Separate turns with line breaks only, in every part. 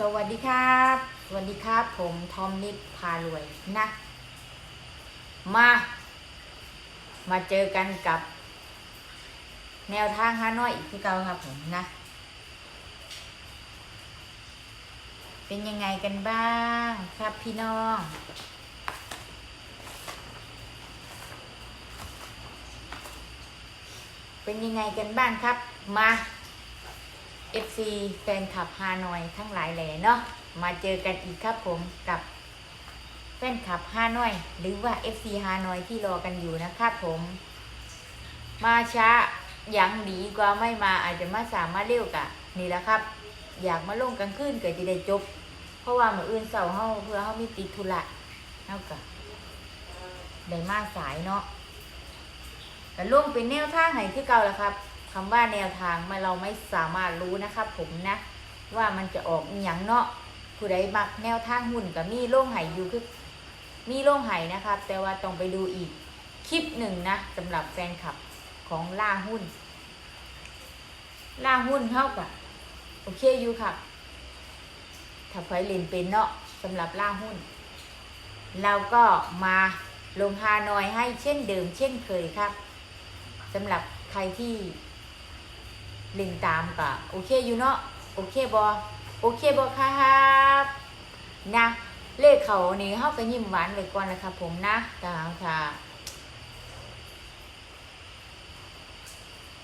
สวัสดีครับ สวัสดีครับ ผมทอมนิดพารวยนะ มา มาเจอกันกับ แนวทางฮานอยอีกที่เก่าครับผมนะ เป็นยังไงกันบ้างครับพี่น้องเป็นยังไงกันบ้างครับ มา FC แฟนคลับฮานอยทั้งหลายแหล่เนาะมาเจอกันอีกครับผมกับแฟนคลับฮานอย หรือว่า FC ฮานอยที่รอกันอยู่นะครับผม มาช้ายังดีกว่าไม่มาอาจจะมาสามารถเร็วกะนี่แหละครับ อยากมาลงกลางคืนเก็จะได้จบ เพราะว่าเมื่ออื่นเสาเฮาเพื่อเฮามีติดธุระเฮากะได้มาสายเนาะแต่ลงเป็นแนวทางให้คือเก่าแล้วครับ คำว่าแนวทางมาเราไม่สามารถรู้นะครับผมนะ ว่ามันจะออกอย่างเนาะผู้ใดมักแนวทางหุ่นกับมีโล่งไห้อยู่คือมีโล่งไหนะครับ แต่ว่าต้องไปดูอีกคลิปหนึ่งนะสำหรับแฟนคลับของล่าหุ้น ล่าหุ้นเท่ากับโอเคอยู่ครับถ้าไฟเล่นเป็นเนาะสำหรับล่าหุ้นเราก็มาลงฮานอยให้เช่นเดิมเช่นเคยครับสำหรับใครที่ เล่นตามก็โอเคอยู่เนาะโอเคบอโอเคบอครับนะเลขเขานี่เขาก็ยิ้มหวานไปก่อนนะครับผมนะแต่ค่ะ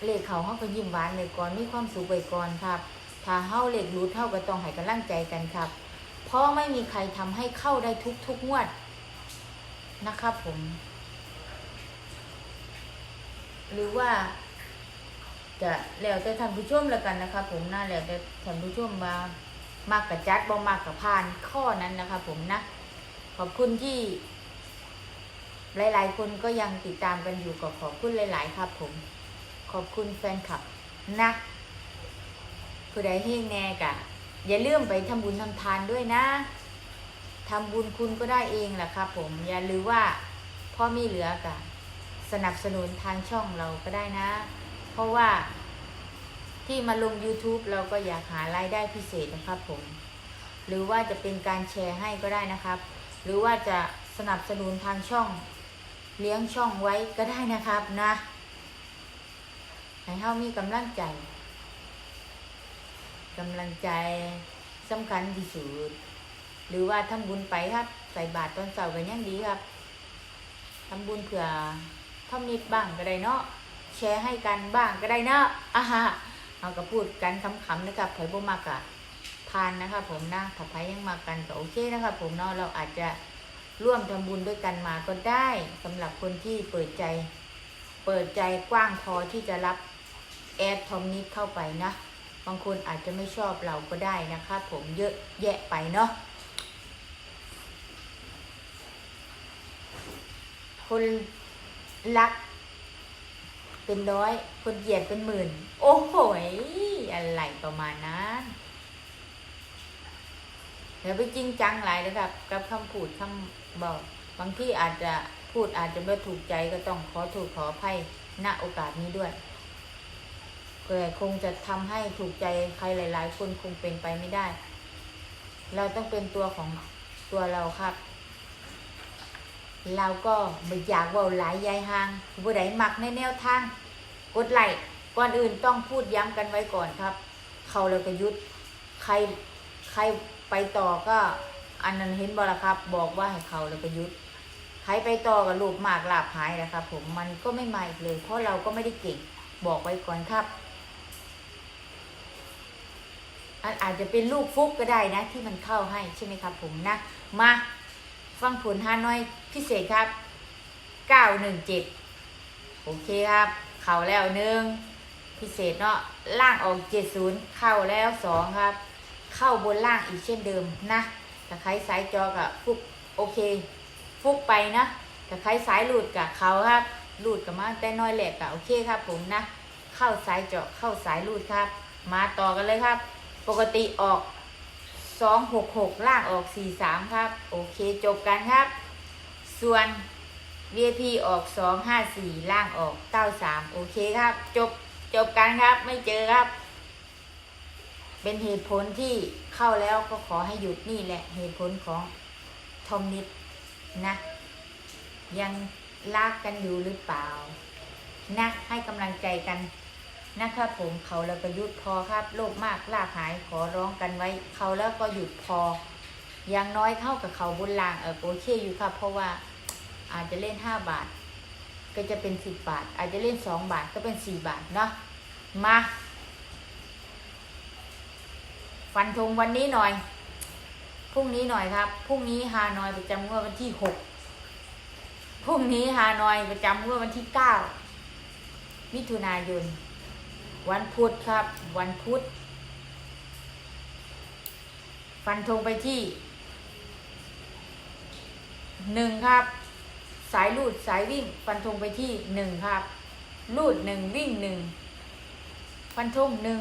เลขเขาเขาก็ยิ้มหวานเลยก่อนมีความสุขไปก่อนครับ ถ้าเฮาเลขรู้เท่าก็ต้องให้กำลังใจกันครับ เพราะไม่มีใครทำให้เข้าได้ทุกทุกงวดนะครับผม หรือว่า จะแล้วแต่ท่านผู้ชมแล้วกันนะครับผมนะแล้วแต่ท่านผู้ชมมามากกับจัดบ่มากกับพานข้อนั้นนะครับผมนะ ขอบคุณที่ หลาย ๆ คนก็ยังติดตามกันอยู่ก็ขอบคุณหลาย ๆ ครับ ผม ขอบคุณแฟนคลับนะผู้ใดเฮงแน่กะ อย่าลืมไปทำบุญทำทานด้วยนะทำบุญคุณก็ได้เองแหละครับผมอย่าลืมว่าพ่อมีเหลือกะ สนับสนุนทางช่องเราก็ได้นะ เพราะว่าที่มาลง YouTube เราก็อยากหารายได้พิเศษนะครับผม หรือว่าจะเป็นการแชร์ให้ก็ได้นะครับ หรือว่าจะสนับสนุนทางช่อง เลี้ยงช่องไว้ก็ได้นะครับนะให้เฮามีกำลังใจกำลังใจสำคัญที่สุด หรือว่าทำบุญไปครับ ใส่บาตรตอนเสาร์กันยังดีครับทำบุญเผื่อทำนิดบ้างก็ได้เนาะ ชร์ให้กันบ้างก็ได้นะอะฮะเอาก็พูดกันคำๆนะครับไผยบ่มากอะทานนะครับผมนะถ้าไผยังมากันก็โอเคนะครับผมเนาะเราอาจจะร่วมทำบุญด้วยกันมาก็ได้สำหรับคนที่เปิดใจ เปิดใจกว้างพอที่จะรับแอดทอมนิดเข้าไปนะ บางคนอาจจะไม่ชอบเราก็ได้นะครับผมเยอะแยะไปเนาะคนรัก เป็นร้อย คนเกลียดเป็นหมื่น โอ้โหยอะไรประมาณนั้นเดี๋ยวไปจริงจังหลายนะครับ กับคำพูดคำบอก บางที่อาจจะพูดอาจจะไม่ถูกใจก็ต้องขอถูกขออภัยณโอกาสนี้ด้วยแต่คงจะทำให้ถูกใจใครหลาย ๆ คนคงเป็นไปไม่ได้ เราต้องเป็นตัวของตัวเราครับเราก็ไม่อยากว่าหลายยายหางผู้ใดมักในแนวทาง กดไลค์ก่อนอื่นต้องพูดย้ำกันไว้ก่อนครับ เขาเลยก็ยุดใครใครไปต่อก็อันนั้นเห็นบอละครับ บอกว่าให้เขาเลยก็ยุดใครไปต่อกับลูกหมากลาบหายนะครับผมมันก็ไม่มาอีกเลย เพราะเราก็ไม่ได้เก่งบอกไว้ก่อนครับอันอาจจะเป็นลูกฟุกก็ได้นะ ที่มันเข้าให้ใช่ไหมครับผมนะ มาฟังผลฮาน้อยพิเศษครับเก้าหนึ่งเจ็ดโอเคครับ เข้าแล้วหนึ่งพิเศษเนาะล่างออกเจ็ดศูนย์เข้าแล้วสองครับ เข้าบนล่างอีกเช่นเดิมนะถ้าใครสายจอกับฟุกโอเค ฟุกไปนะถ้าใครสายหลุดกับเขาครับหลุดกับมาแต่น้อยแหลกกับโอเคครับ ผมนะ เข้าสายเจาะเข้าสายหลุดครับ มาต่อกันเลยครับ ปกติออกสองหกหกล่างออกสี่สามครับ โอเคจบกันครับ ส่วน VIP ออกสองห้าสี่ล่างออกเก้าสามโอเคครับ จบจบกันครับไม่เจอครับ เป็นเหตุผลที่เข้าแล้วก็ขอให้หยุดนี่แหละเหตุผลของทอมนิดนะ ยังรักกันอยู่หรือเปล่า นะให้กำลังใจกันนะครับผมเขาแล้วก็หยุดพอครับโลภมากลาภหายขอร้องกันไว้ เขาแล้วก็หยุดพอ อย่างน้อยเท่ากับเขาบนลางเออโอเคอยู่ครับ เพราะว่า อาจจะเล่นห้าบาท ก็จะเป็นสิบบาท อาจจะเล่นสองบาทก็เป็นสี่บาทเนาะมาฟันธงวันนี้หน่อย พรุ่งนี้หน่อยครับ พรุ่งนี้ฮานอยประจำงวดวันที่หกพรุ่งนี้ฮานอยประจำงวดวันที่เก้ามิถุนายน วันพุธครับ วันพุธ ฟันธงไปที่หนึ่งครับ สายลูดสายวิ่ง ฟันธงไปที่หนึ่งครับลูดหนึ่งวิ่งหนึ่งฟันธงหนึ่ง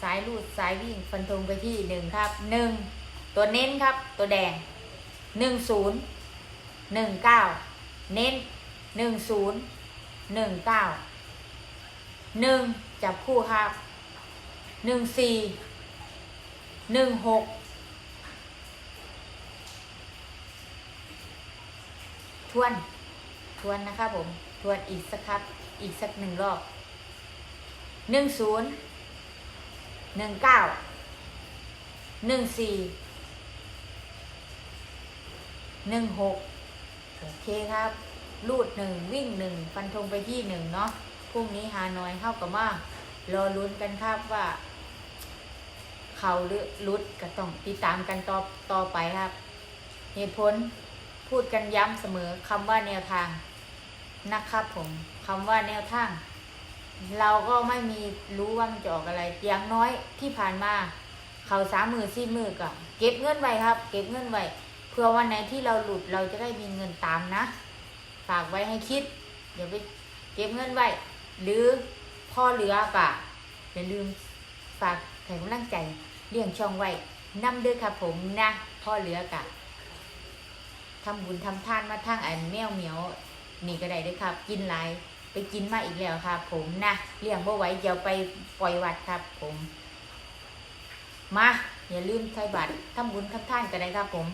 สายลูดสายวิ่ง ฟันธงไปที่หนึ่งครับหนึ่งตัวเน้นครับ ตัวแดงหนึ่งศูนย์หนึ่งเก้าเน้นหนึ่งศูนย์หนึ่งเก้าหนึ่งจับคู่ครับหนึ่งสี่หนึ่งหก ทวน ทวนนะครับผม ทวนอีกสักครับ อีกสักหนึ่งรอบหนึ่งศูนย์หนึ่งเก้าหนึ่งสี่หนึ่งหกโอเคครับ ลูดหนึ่งวิ่งหนึ่งฟันธงไปที่หนึ่งเนาะพรุ่งนี้ฮานอยเข้ากับว่ารอลุ้นกันครับว่า เขาหรือลุดก็ต้องติดตามกันต่อต่อไปครับ เหตุผล พูดกันย้ำเสมอคำว่าแนวทางนะครับผมคำว่าแนวทาง เราก็ไม่มีรู้ว่ามันจะออกอะไร อย่างน้อยที่ผ่านมา เขาสามมือสี่มือก็เก็บเงินไว้ครับ เก็บเงินไว้เพื่อวันไหนที่เราหลุดเราจะได้มีเงินตามนะ ฝากไว้ให้คิดอย่าไปเก็บเงินไว้หรือพ่อเหลือกะอย่าลืมฝากแข่งกำลังใจเลี้ยงช่องไว้นำด้วยครับผมนะพ่อเหลือกะ ทำบุญทำทานมาทางอันแมวเหมียวนี่ก็ได้ด้วยครับ กินหลายไปกินมาอีกแล้วครับ ผมนะเลี้ยงบ่ไหวเดี๋ยวไปปล่อยวัดครับ ผมมาอย่าลืมใช้บัตรทำบุญทำทานก็ได้ครับผม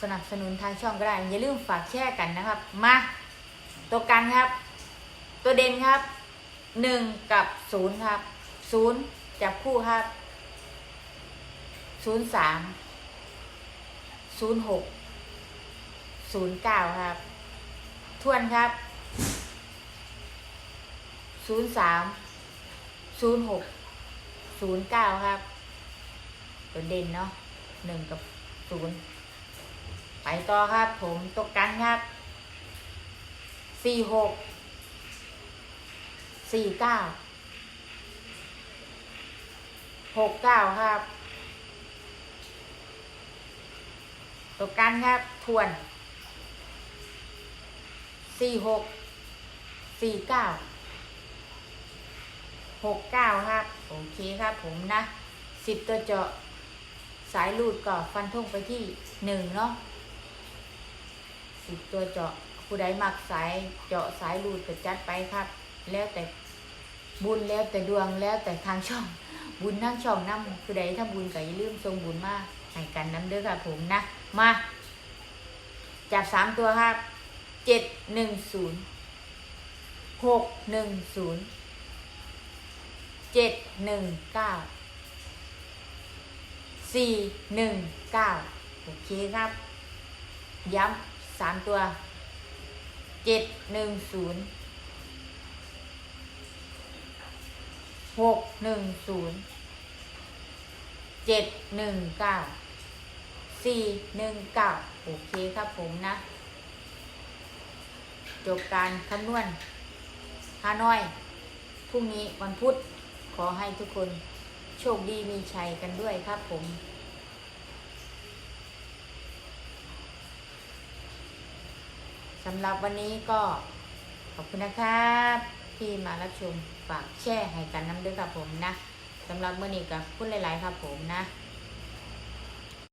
สนับสนุนทางช่องก็ได้ อย่าลืมฝากแชร์กันนะครับ มาตัวกันครับ ตัวเด่นครับหนึ่งกับศูนย์ครับศูนย์จับคู่ครับศูนย์สามศูนย์หก ศูนย์เก้าครับ ทวนครับศูนย์สามศูนย์หกศูนย์เก้าครับ ตัวเด่นเนาะหนึ่งกับศูนย์ไปต่อครับ ผมตกกันครับสี่หกสี่เก้าหกเก้าครับ ตกกันครับ ทวน สี่หกสี่เก้าหกเก้าครับ โอเคครับผมนะสิบตัวเจาะสายลูดก็ฟันธงไปที่หนึ่งเนาะสิบตัวเจาะผู้ใดมักสายเจาะสายลูดก็จัดไปครับ แล้วแต่บุญแล้วแต่ดวงแล้วแต่ทางช่องบุญทั้งช่องน้ำผู้ใดถ้าบุญก็อย่าลืมทรงบุญมาให้กันน้ำเด้อครับผมนะ มา จับสามตัวครับ เจ็ดหนึ่งศูนย์หกหนึ่งศูนย์เจ็ดหนึ่งเก้าสี่หนึ่งเก้าโอเคครับ ย้ำสามตัวเจ็ดหนึ่งศูนย์หกหนึ่งศูนย์เจ็ดหนึ่งเก้าสี่หนึ่งเก้าโอเคครับผมนะ จบการคำนวณฮานอย พรุ่งนี้วันพุธขอให้ทุกคนโชคดีมีชัยกันด้วยครับผมสำหรับวันนี้ก็ขอบคุณนะครับที่มารับชมฝากแชร์ให้กันน้ำด้วยครับผมนะสำหรับเมื่อนี้กับพูดหลาย ๆ ครับผมนะ